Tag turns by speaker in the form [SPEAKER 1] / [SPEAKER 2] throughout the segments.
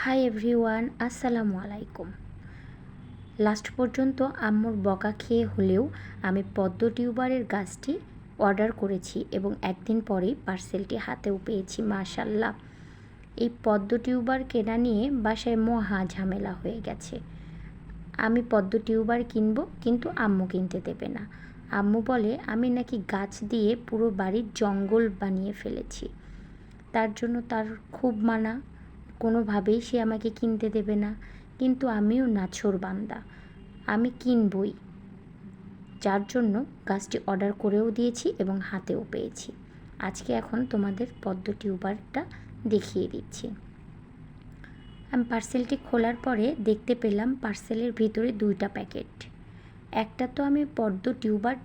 [SPEAKER 1] Hi everyone, আসসালামু আলাইকুম। Last পর্যন্ত আম্মুর বকা খেয়ে হলেও আমি পদ্ম টিউবারের গাছটি অর্ডার করেছি এবং একদিন পরেই পার্সেলটি হাতেও পেয়েছি মাশাল্লাহ এই পদ্ম টিউবার কেনা নিয়ে বাসায় মহা ঝামেলা হয়ে গেছে। আমি পদ্ম টিউবার কিনবো, কিন্তু আম্মু কিনতে দেবে না। আম্মু বলে, আমি নাকি গাছ দিয়ে পুরো বাড়ির জঙ্গল বানিয়ে ফেলেছি। তার জন্য তার খুব মানা। কোনোভাবেই সে আমাকে কিনতে দেবে না। কিন্তু আমিও নাছোর বান্দা। আমি কিনবই। যার জন্য গাছটি অর্ডার করেও দিয়েছি এবং হাতেও পেয়েছি। আজকে এখন তোমাদের পদ্ম টিউবারটা দেখিয়ে দিচ্ছি। আমি পার্সেলটি খোলার পরে দেখতে পেলাম পার্সেলের ভিতরে দুইটা প্যাকেট। একটা তো আমি পদ্ম টিউবার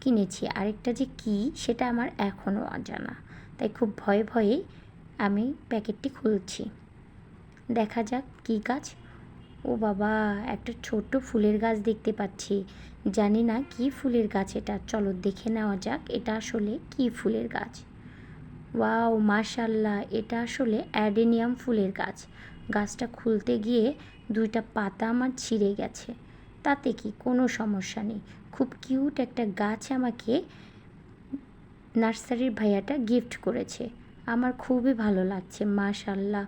[SPEAKER 1] কিনেছি, আরেকটা যে কী সেটা আমার এখনও অজানা। তাই খুব ভয়ে ভয়েই আমি প্যাকেটটি খুলছি। দেখা যাক কী গাছ। ও বাবা, একটা ছোট্ট ফুলের গাছ দেখতে পাচ্ছি। জানি না কি ফুলের গাছ এটা। চলো দেখে নেওয়া যাক এটা আসলে কি ফুলের গাছ। ওয়াও মাশাল্লাহ এটা আসলে অ্যাডেনিয়াম ফুলের গাছ। গাছটা খুলতে গিয়ে দুইটা পাতা আমার ছিঁড়ে গেছে। তাতে কি কোনো সমস্যা নেই। খুব কিউট একটা গাছ আমাকে নার্সারির ভাইয়াটা গিফট করেছে। আমার খুবই ভালো লাগছে মাশাল্লাহ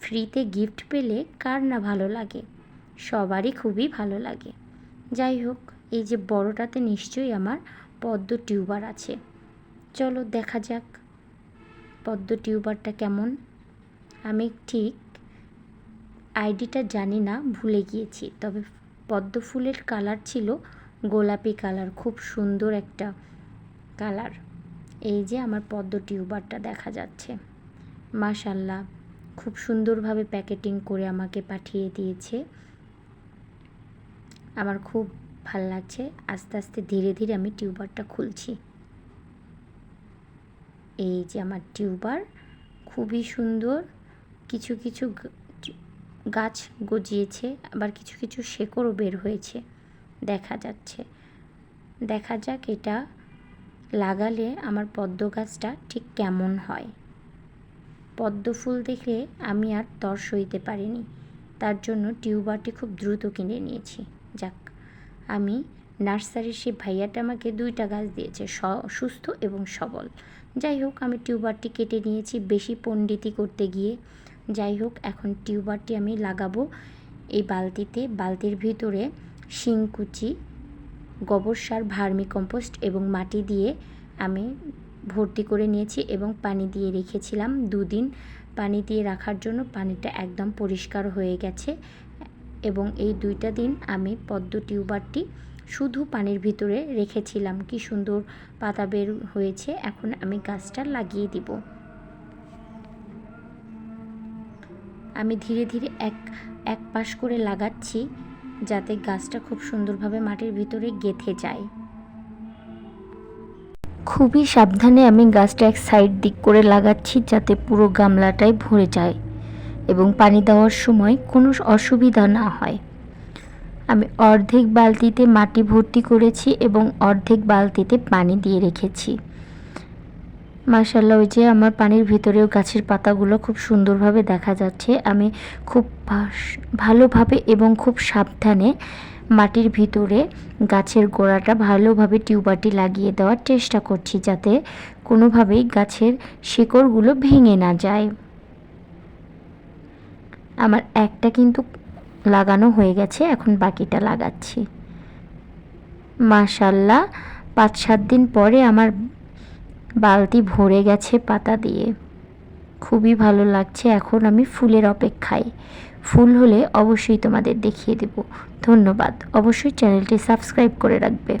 [SPEAKER 1] ফ্রিতে গিফট পেলে কার না ভালো লাগে? সবারই খুবই ভালো লাগে। যাই হোক, এই যে বড়টাতে নিশ্চয়ই আমার পদ্ম টিউবার আছে। চলো দেখা যাক পদ্ম টিউবারটা কেমন। আমি ঠিক আইডিটা জানি না, ভুলে গিয়েছি। তবে পদ্ম ফুলের কালার ছিল গোলাপি কালার, খুব সুন্দর একটা কালার। এই যে আমার পদ্ম টিউবারটা দেখা যাচ্ছে। মাশাল্লাহ খুব সুন্দরভাবে প্যাকেটিং করে আমাকে পাঠিয়ে দিয়েছে। আমার খুব ভালো লাগছে, আস্তে আস্তে ধীরে ধীরে আমি টিউবারটা খুলছি। এই যে আমার টিউবার, খুবই সুন্দর। কিছু কিছু গাছ গজিয়েছে, আবার কিছু কিছু শেকড়ও বের হয়েছে। দেখা যাচ্ছে। দেখা যাক এটা লাগালে আমার পদ্ম গাছটা ঠিক কেমন হয়? পদ্ম ফুল দেখে আমি আর তর সইতে পারিনি। তার জন্য টিউবারটি খুব দ্রুত কিনে নিয়েছি। যাক, আমি নার্সারির সেই ভাইয়াটা আমাকে দুইটা গাছ দিয়েছে সুস্থ এবং সবল। যাই হোক, আমি টিউবারটি কেটে নিয়েছি বেশি পণ্ডিতি করতে গিয়ে। যাই হোক, এখন টিউবারটি আমি লাগাবো এই বালতিতে। বালতির ভিতরে শিংকুচি গোবর সার, ভার্মি কম্পোস্ট এবং মাটি দিয়ে আমি ভর্তি করে নিয়েছি এবং পানি দিয়ে রেখেছিলাম দুদিন। পানি দিয়ে রাখার জন্য পানিটা একদম পরিষ্কার হয়ে গেছে এবং এই দুইটা দিন আমি পদ্ম টিউবারটি শুধু পানির ভিতরে রেখেছিলাম। কি সুন্দর পাতা বের হয়েছে, এখন আমি গাছটা লাগিয়ে দিব। আমি ধীরে ধীরে এক এক পাশ করে লাগাচ্ছি। যাতে গাছটা খুব সুন্দরভাবে মাটির ভিতরে গেঁথে যায়। খুবই সাবধানে আমি গাছটা এক সাইড দিক করে লাগাচ্ছি যাতে পুরো গামলাটাই ভরে যায় এবং পানি দেওয়ার সময় কোনো অসুবিধা না হয়। আমি অর্ধেক বালতিতে মাটি ভর্তি করেছি এবং অর্ধেক বালতিতে পানি দিয়ে রেখেছি। মার্শাল্লাহ ওই যে আমার পানির ভিতরেও গাছের পাতাগুলো খুব সুন্দরভাবে দেখা যাচ্ছে। আমি খুব ভালোভাবে এবং খুব সাবধানে মাটির ভিতরে গাছের গোড়াটা ভালোভাবে টিউবারটি লাগিয়ে দেওয়ার চেষ্টা করছি যাতে কোনোভাবেই গাছের শিকড়গুলো ভেঙে না যায়। আমার একটা কিন্তু লাগানো হয়ে গেছে, এখন বাকিটা লাগাচ্ছি। মাশাল্লাহ পাঁচ সাত দিন পরে আমার বালতি ভরে গেছে পাতা দিয়ে। খুবই ভালো লাগছে, এখন আমি ফুলের অপেক্ষায়। ফুল হলে অবশ্যই তোমাদের দেখিয়ে দেব। ধন্যবাদ। অবশ্যই চ্যানেলটি সাবস্ক্রাইব করে রাখবে।